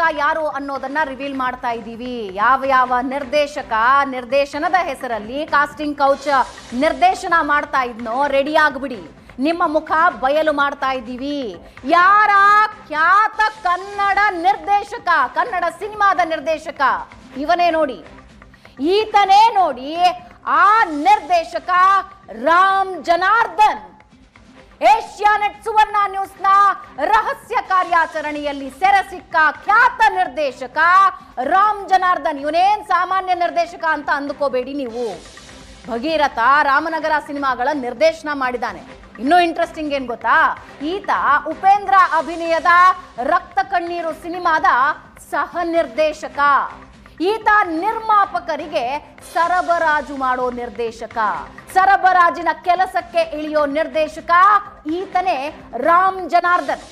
ನಿರ್ದೇಶಕ ಯಾರು ಅನ್ನೋದನ್ನ ರಿವೀಲ್ ಮಾಡ್ತಾ ಇದ್ದೀವಿ. ಯಾವ ಯಾವ ನಿರ್ದೇಶಕ ನಿರ್ದೇಶನದ ಹೆಸರಲ್ಲಿ ಕಾಸ್ಟಿಂಗ್ ಕೌಚ್ ನಿರ್ದೇಶನ ಮಾಡ್ತಾ ಇದ್ನೋ ರೆಡಿ ಆಗ್ಬಿಡಿ. ನಿಮ್ಮ ಮುಖ ಬಯಲು ಮಾಡ್ತಾ ಇದ್ದೀವಿ. ಯಾರ ಖ್ಯಾತ ಕನ್ನಡ ನಿರ್ದೇಶಕ, ಕನ್ನಡ ಸಿನಿಮಾದ ನಿರ್ದೇಶಕ? ಇವನೇ ನೋಡಿ. ಈತನೇ ನೋಡಿ ಆ ನಿರ್ದೇಶಕ ರಾಮ್ ಜನಾರ್ದನ್. ಏಷ್ಯಾನೆಟ್ ಸುವರ್ಣ ನ್ಯೂಸ್ನ ರಹಸ್ಯ ಕಾರ್ಯಾಚರಣೆಯಲ್ಲಿ ಸೆರೆ ಸಿಕ್ಕ ಖ್ಯಾತ ನಿರ್ದೇಶಕ ರಾಮ್ ಜನಾರ್ದನ್, ಇವನೇನ್ ಸಾಮಾನ್ಯ ನಿರ್ದೇಶಕ ಅಂತ ಅಂದುಕೋಬೇಡಿ ನೀವು. ಭಗೀರಥ ರಾಮನಗರ ಸಿನಿಮಾಗಳ ನಿರ್ದೇಶನ ಮಾಡಿದ್ದಾನೆ. ಇನ್ನೂ ಇಂಟ್ರೆಸ್ಟಿಂಗ್ ಏನ್ ಗೊತ್ತಾ? ಈತ ಉಪೇಂದ್ರ ಅಭಿನಯದ ರಕ್ತ ಕಣ್ಣೀರು ಸಿನಿಮಾದ ಸಹ ನಿರ್ದೇಶಕ. ಈತ ನಿರ್ಮಾಪಕರಿಗೆ ಸರಬರಾಜು ಮಾಡೋ ನಿರ್ದೇಶಕ. ಸರಬರಾಜಿನ ಕೆಲಸಕ್ಕೆ ಇಳಿಯೋ ನಿರ್ದೇಶಕ ಈತನೇ ರಾಮ್ ಜನಾರ್ದನ್.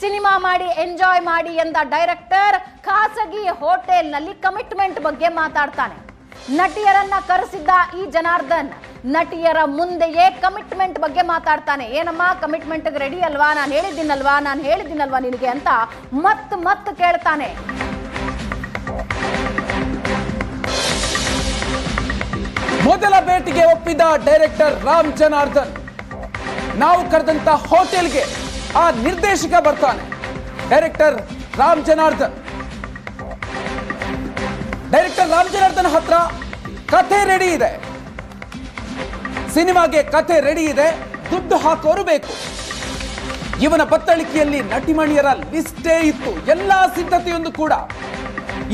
ಸಿನಿಮಾ ಮಾಡಿ, ಎಂಜಾಯ್ ಮಾಡಿ ಎಂದ ಡೈರೆಕ್ಟರ್ ಖಾಸಗಿ ಹೋಟೆಲ್ನಲ್ಲಿ ಕಮಿಟ್ಮೆಂಟ್ ಬಗ್ಗೆ ಮಾತಾಡ್ತಾನೆ. ನಟಿಯರನ್ನ ಕರೆಸಿದ್ದ ಈ ಜನಾರ್ದನ್ ನಟಿಯರ ಮುಂದೆಯೇ ಕಮಿಟ್ಮೆಂಟ್ ಬಗ್ಗೆ ಮಾತಾಡ್ತಾನೆ. ಏನಮ್ಮ ಕಮಿಟ್ಮೆಂಟ್ ರೆಡಿ ಅಲ್ವಾ? ನಾನು ಹೇಳಿದ್ದೀನಲ್ವಾ? ನಾನು ಹೇಳಿದ್ದೀನಲ್ವಾ ನಿನಗೆ ಅಂತ ಮತ್ತೆ ಮತ್ ಕೇಳ್ತಾನೆ. ಮೊದಲ ಭೇಟಿಗೆ ಒಪ್ಪಿದ ಡೈರೆಕ್ಟರ್ ರಾಮ್ ಜನಾರ್ದನ್. ನಾವು ಕರೆದಂತ ಹೋಟೆಲ್ಗೆ ಆ ನಿರ್ದೇಶಕ ಬರ್ತಾನೆ. ಡೈರೆಕ್ಟರ್ ರಾಮ್ ಜನಾರ್ದನ್. ಡೈರೆಕ್ಟರ್ ರಾಮ್ ಜನಾರ್ದನ್ ಹತ್ರ ಕಥೆ ರೆಡಿ ಇದೆ. ಸಿನಿಮಾಗೆ ಕಥೆ ರೆಡಿ ಇದೆ. ದುಡ್ಡು ಹಾಕೋರು ಬೇಕು. ಇವನ ಪತ್ತಳಿಕೆಯಲ್ಲಿ ನಟಿಮಣಿಯರ ಲಿಸ್ಟೇ ಇತ್ತು. ಎಲ್ಲಾ ಸಿದ್ಧತೆಯೊಂದು ಕೂಡ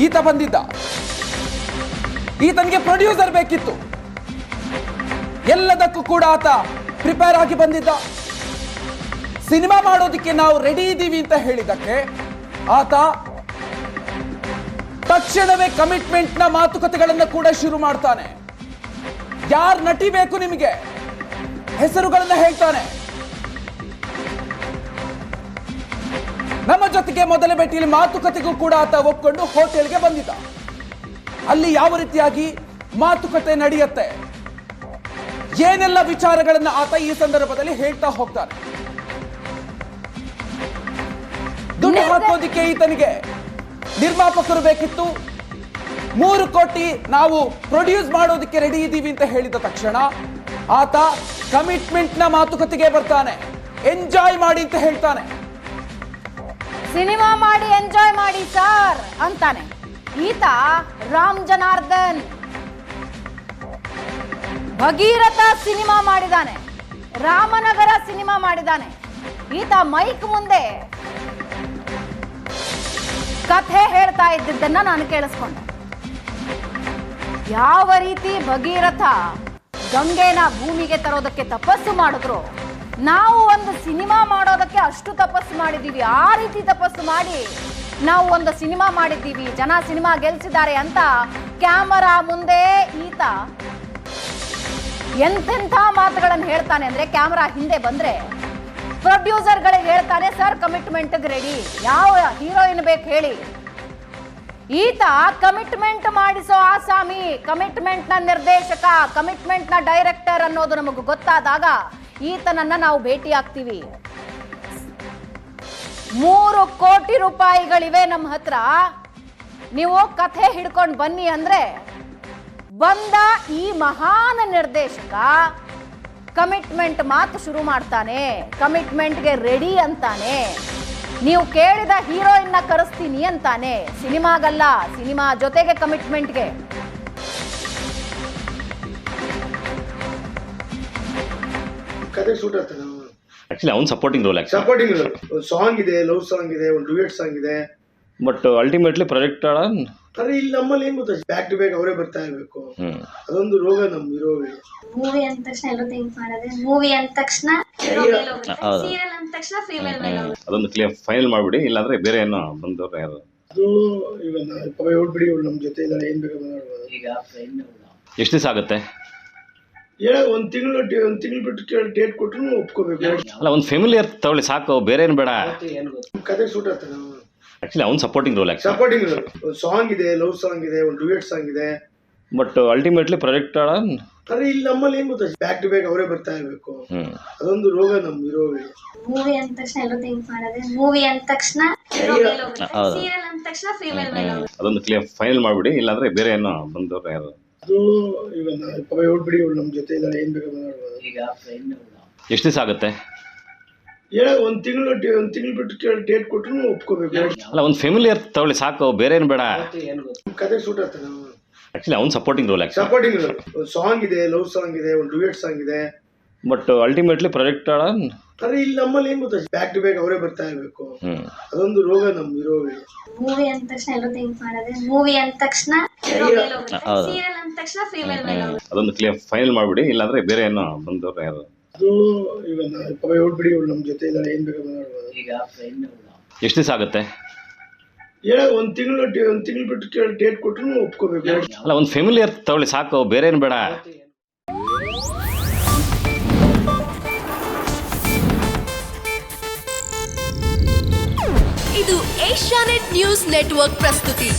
ಈತ ಬಂದಿದ್ದ. ಈತನಿಗೆ ಪ್ರೊಡ್ಯೂಸರ್ ಬೇಕಿತ್ತು. ಎಲ್ಲದಕ್ಕೂ ಕೂಡ ಆತ ಪ್ರಿಪೇರ್ ಆಗಿ ಬಂದಿದ್ದ. ಸಿನಿಮಾ ಮಾಡೋದಕ್ಕೆ ನಾವು ರೆಡಿ ಇದ್ದೀವಿ ಅಂತ ಹೇಳಿದಕ್ಕೆ ಆತ ತಕ್ಷಣವೇ ಕಮಿಟ್ಮೆಂಟ್ನ ಮಾತುಕತೆಗಳನ್ನು ಕೂಡ ಶುರು ಮಾಡ್ತಾನೆ. ಯಾರ್ ನಟಿ ಬೇಕು ನಿಮಗೆ? ಹೆಸರುಗಳನ್ನ ಹೇಳ್ತಾನೆ. ನಮ್ಮ ಜೊತೆಗೆ ಮೊದಲ ಭೇಟಿಯಲ್ಲಿ ಮಾತುಕತೆಗೂ ಕೂಡ ಆತ ಒಪ್ಕೊಂಡು ಹೋಟೆಲ್ಗೆ ಬಂದಿದ್ದ. ಅಲ್ಲಿ ಯಾವ ರೀತಿಯಾಗಿ ಮಾತುಕತೆ ನಡೆಯುತ್ತೆ? ಏನೆಲ್ಲ ವಿಚಾರಗಳನ್ನ ಆತ ಈ ಸಂದರ್ಭದಲ್ಲಿ ಹೇಳ್ತಾ ಹೋಗ್ತಾರೆ ದುಡ್ಡು ಹಾಕೋದಿಕ್ಕೆ ಈತನಿಗೆ ನಿರ್ಮಾಪಕರು ಬೇಕಿತ್ತು. ಮೂರು ಕೋಟಿ ನಾವು ಪ್ರೊಡ್ಯೂಸ್ ಮಾಡೋದಕ್ಕೆ ರೆಡಿ ಇದ್ದೀವಿ ಅಂತ ಹೇಳಿದ ತಕ್ಷಣ ಆತ ಕಮಿಟ್ಮೆಂಟ್ನ ಮಾತುಕತೆಗೆ ಬರ್ತಾನೆ. ಎಂಜಾಯ್ ಮಾಡಿ ಅಂತ ಹೇಳ್ತಾನೆ. ಸಿನಿಮಾ ಮಾಡಿ ಎಂಜಾಯ್ ಮಾಡಿ ಸರ್ ಅಂತಾನೆ. ಈತ ರಾಮ್ ಜನಾರ್ದನ್ ಭಗೀರಥ ಸಿನಿಮಾ ಮಾಡಿದಾನೆ. ರಾಮನಗರ ಸಿನಿಮಾ ಮಾಡಿದಾನೆ. ಈತ ಮೈಕ್ ಮುಂದೆ ಕಥೆ ಹೇಳ್ತಾ ಇದ್ದಿದ್ದನ್ನ ನಾನು ಕೇಳಿಸ್ಕೊಂಡೆ. ಯಾವ ರೀತಿ ಭಗೀರಥ ಗಂಗೆನ ಭೂಮಿಗೆ ತರೋದಕ್ಕೆ ತಪಸ್ಸು ಮಾಡಿದ್ರು, ನಾವು ಒಂದು ಸಿನಿಮಾ ಮಾಡೋದಕ್ಕೆ ಅಷ್ಟು ತಪಸ್ಸು ಮಾಡಿದ್ದೀವಿ. ಆ ರೀತಿ ತಪಸ್ಸು ಮಾಡಿ ನಾವು ಒಂದು ಸಿನಿಮಾ ಮಾಡಿದ್ದೀವಿ. ಜನ ಸಿನಿಮಾ ಗೆಲ್ಸಿದ್ದಾರೆ ಅಂತ ಕ್ಯಾಮರಾ ಮುಂದೆ ಈತ ಎಂತೆಂಥ ಮಾತುಗಳನ್ನು ಹೇಳ್ತಾನೆ ಅಂದರೆ ಕ್ಯಾಮ್ರಾ ಹಿಂದೆ ಬಂದರೆ ಪ್ರೊಡ್ಯೂಸರ್ಗಳಿಗೆ ಹೇಳ್ತಾನೆ, ಸರ್ ಕಮಿಟ್ಮೆಂಟ್ಗೆ ರೆಡಿ ಯಾವ ಹೀರೋಯಿನ್ ಬೇಕು ಹೇಳಿ. ಈತ ಕಮಿಟ್ಮೆಂಟ್ ಮಾಡಿಸೋ ಆಸಾಮಿ ಕಮಿಟ್ಮೆಂಟ್ನ ನಿರ್ದೇಶಕ ಕಮಿಟ್ಮೆಂಟ್ನ ಡೈರೆಕ್ಟರ್ ಅನ್ನೋದು ನಮಗೆ ಗೊತ್ತಾದಾಗ ಈತನನ್ನ ನಾವು ಭೇಟಿ ಆಗ್ತೀವಿ. ಮೂರು ಕೋಟಿ ರೂಪಾಯಿಗಳಿವೆ ನಮ್ಮ ಹತ್ರ. ನೀವು ಕಥೆ ಹಿಡ್ಕೊಂಡು ಬನ್ನಿ ಅಂದ್ರೆ ಬಂದ ಈ ಮಹಾನ್ ನಿರ್ದೇಶಕ ಕಮಿಟ್ಮೆಂಟ್ ಮಾತು ಶುರು ಮಾಡ್ತಾನೆ. ಕಮಿಟ್ಮೆಂಟ್ಗೆ ರೆಡಿ ಅಂತಾನೆ. ನೀವು ಕೇಳಿದ ಹೀರೋಯಿನ್ನ ಕರೆಸ್ತೀನಿ ಅಂತಾನೆ. ಸಿನಿಮಾಗಲ್ಲ ಸಿನಿಮಾ ಜೊತೆಗೆ ಕಮಿಟ್ಮೆಂಟ್ಗೆ ಕತೆ ಸೂಟ್ ಆಗ್ತದೆ ಆಕ್ಚುಲಿ ಅವ್ನು ಸಪೋರ್ಟಿಂಗ್ ರೋಲ್ ಆಕ್ಚುಲಿ ಸಪೋರ್ಟಿಂಗ್ ಒಂದು ಸಾಂಗ್ ಇದೆ ಲವ್ ಸಾಂಗ್ ಇದೆ ಒಂದು ಡ್ಯೂಯೆಟ್ ಸಾಂಗ್ ಇದೆ. ಬಟ್ ಅಲ್ಟಿಮೇಟ್ಲಿ ಪ್ರಾಜೆಕ್ಟ್ ಆದ್ರೆ ಇಲ್ಲಿ ನಮ್ಮಲ್ಲಿ ಏನ್ ಗೊತ್ತಾ? ಬ್ಯಾಕ್ ಟು ಬ್ಯಾಕ್ ಅವರೇ ಬರ್ತಾ ಇರ್ಬೇಕು. ಅದೊಂದು ರೋಗ ನಮ್ ಇರೋ ಮೂವಿ ಅಂದ ತಕ್ಷಣ ಎಲ್ಲರೂ ಥಿಂಕ್ ಮಾಡೋದೆ. ಮೂವಿ ಅಂದ ತಕ್ಷಣ ಹೌದು. ಸೀರಿಯಲ್ ಅಂದ ತಕ್ಷಣ ಫೀಮೇಲ್ ಮೇಲೆ ಹೋಗುತ್ತೆ. ಅದೊಂದು ಕ್ಲಿಯರ್ ಫೈನಲ್ ಮಾಡ್ಬಿಡಿ ಇಲ್ಲಾಂದ್ರೆ ಬೇರೆ ಏನೋ ಬಂದವ್ರು ಯಾರು. ಅದು ಈಗ ಪಾಪ ಹೇಳ್ಬಿಡಿ ಇವ್ಳು ನಮ್ ಜೊತೆ ಇದ್ದಾರೆ ಏನ್ ಬೇಕಾದ್ರೆ ಮಾತಾಡ್ಬೋದು ಎಷ್ಟು ದಿವಸ ಆಗುತ್ತೆ? ಹೇಳ ಒಂದ್ ತಿಂಗಳು ಒಂದ್ ತಿಂಗಳು ಬಿಟ್ಟು ಕೇಳಿ ಡೇಟ್ ಕೊಟ್ರು ಒಪ್ಕೋಬೇಕು. ಅಲ್ಲ ಒಂದು ಫ್ಯಾಮಿಲಿ ತಗೊಳ್ಳಿ ಸಾಕು ಬೇರೆ ಏನು ಬೇಡ. ಕತೆ ಸೂಟ್ ಆಗ್ತದೆ ಆಕ್ಚುಲಿ ಅವ್ನು ಸಪೋರ್ಟಿಂಗ್ ರೋಲ್ ಆಕ್ಚುಲಿ ಸಪೋರ್ಟಿಂಗ್ ಒಂದು ಸಾಂಗ್ ಇದೆ ಲವ್ ಸಾಂಗ್ ಇದೆ ಒಂದು ಡ್ಯೂಯೆಟ್ ಸಾಂಗ್ ಇದೆ. ಬಟ್ ಅಲ್ಟಿಮೇಟ್ಲಿ ಪ್ರಾಜೆಕ್ಟ್ ಆದ್ರೆ ಇಲ್ಲಿ ನಮ್ಮಲ್ಲಿ ಏನ್ ಗೊತ್ತಾ? ಬ್ಯಾಕ್ ಟು ಬ್ಯಾಕ್ ಅವರೇ ಬರ್ತಾ ಇರಬೇಕು. ಅದೊಂದು ರೋಗ ನಮ್ ಇರೋಗೆ ಮೂವಿ ಅಂದ ತಕ್ಷಣ ಎಲ್ಲ ಥಿಂಕ್ ಮಾಡೋದೆ ಮೂವಿ ಅಂದ ತಕ್ಷಣ. ಸೀರಿಯಲ್ ಅಂದ ತಕ್ಷಣ ಫೀಮೇಲ್ ಮೇಲೆ ಅದೊಂದು ಕ್ಲಿಯರ್ ಫೈನಲ್ ಮಾಡ್ಬಿಡಿ ಇಲ್ಲಾಂದ್ರೆ ಬೇರೆ ಏನೋ ಬಂದವ್ರು ಯಾರು? ಅದು ಈಗ ನಾ- ಪಾಪ ಹೇಳ್ಬಿಡಿ ಇವಳು ನಮ್ಮ ಜೊತೆ ಇಲ್ಲ ಏನ್ ಬೇಕು ಈಗ ಎಷ್ಟು ದಿವಸ ಆಗುತ್ತೆ? ಹೇಳ ಒಂದು ತಿಂಗಳು ಒಂದ್ ತಿಂಗಳು ಬಿಟ್ಟು ಕೇಳಿ ಡೇಟ್ ಕೊಟ್ರು ಒಪ್ಕೋಬೇಕು. ಅಲ್ಲ ಒಂದು ಫ್ಯಾಮಿಲಿಯರ್ ತಗೊಳ್ಳಿ ಸಾಕು ಬೇರೆ ಏನು ಬೇಡ. ಕತೆ ಸೂಟ್ ಆಗ್ತದೆ. ಆಕ್ಚುಲಿ ಅವ್ನು ಸಪೋರ್ಟಿಂಗ್ ರೋಲ್ ಆ್ಯಕ್ಚುಲಿ ಸಪೋರ್ಟಿಂಗ್ ಒಂದು ಸಾಂಗ್ ಇದೆ ಲವ್ ಸಾಂಗ್ ಇದೆ ಒಂದು ಡುಯೆಟ್ ಸಾಂಗ್ ಇದೆ. ಬಟ್ ಅಲ್ಟಿಮೇಟ್ಲಿ ಪ್ರಾಜೆಕ್ಟ್ ಆದ್ರೆ ಇಲ್ಲಿ ನಮ್ಮಲ್ಲಿ ಏನು ಗೊತ್ತಾ? ಬ್ಯಾಕ್ ಟು ಬ್ಯಾಕ್ ಅವರೇ ಬರ್ತಾ ಇರಬೇಕು. ಹ್ಞೂ ಅದೊಂದು ರೋಗ ನಮ್ಮ ಇರೋವಿ ಮೂವಿ ಅಂದ ತಕ್ಷಣ ಎಲ್ಲ ಥಿಂಕ್ ಮಾಡೋದೆ ಮೂವಿ ಅಂದ ತಕ್ಷಣ ಸೀರಿಯಲ್ ಅಂದ ತಕ್ಷಣ ಫೀಮೇಲ್ ಮೇಲೆ ಅದೊಂದು ಕ್ಲಿಯರ್ ಫೈನಲ್ ಮಾಡಿಬಿಡಿ ಇಲ್ಲಾಂದ್ರೆ ಬೇರೆ ಏನೋ ಬಂದವ್ರು ಯಾರು. ಅದು ಈಗ ಪಾಪ ಹೇಳ್ಬಿಡಿ ಇವಳು ನಮ್ಮ ಜೊತೆ ಇದ್ದಾಳೆ ಏನ್ ಬೇಕಾದ್ರೆ ಎಷ್ಟು ದಿವಸ ಆಗುತ್ತೆ? ಹೇಳೋ ಒಂದು ತಿಂಗಳು ಒಂದ್ ತಿಂಗಳು ಬಿಟ್ಟು ಕೇಳಿ ಡೇಟ್ ಕೊಟ್ರು ಒಪ್ಕೋಬೇಕು. ಅಲ್ಲ ಒಂದು ಫ್ಯಾಮಿಲಿ ತಗೊಳ್ಳಿ ಸಾಕು ಬೇರೆ ಏನು ಬೇಡ. ಇದು ಏಷ್ಯಾನೆಟ್ ನ್ಯೂಸ್ ನೆಟ್ವರ್ಕ್ ಪ್ರಸ್ತುತಿ.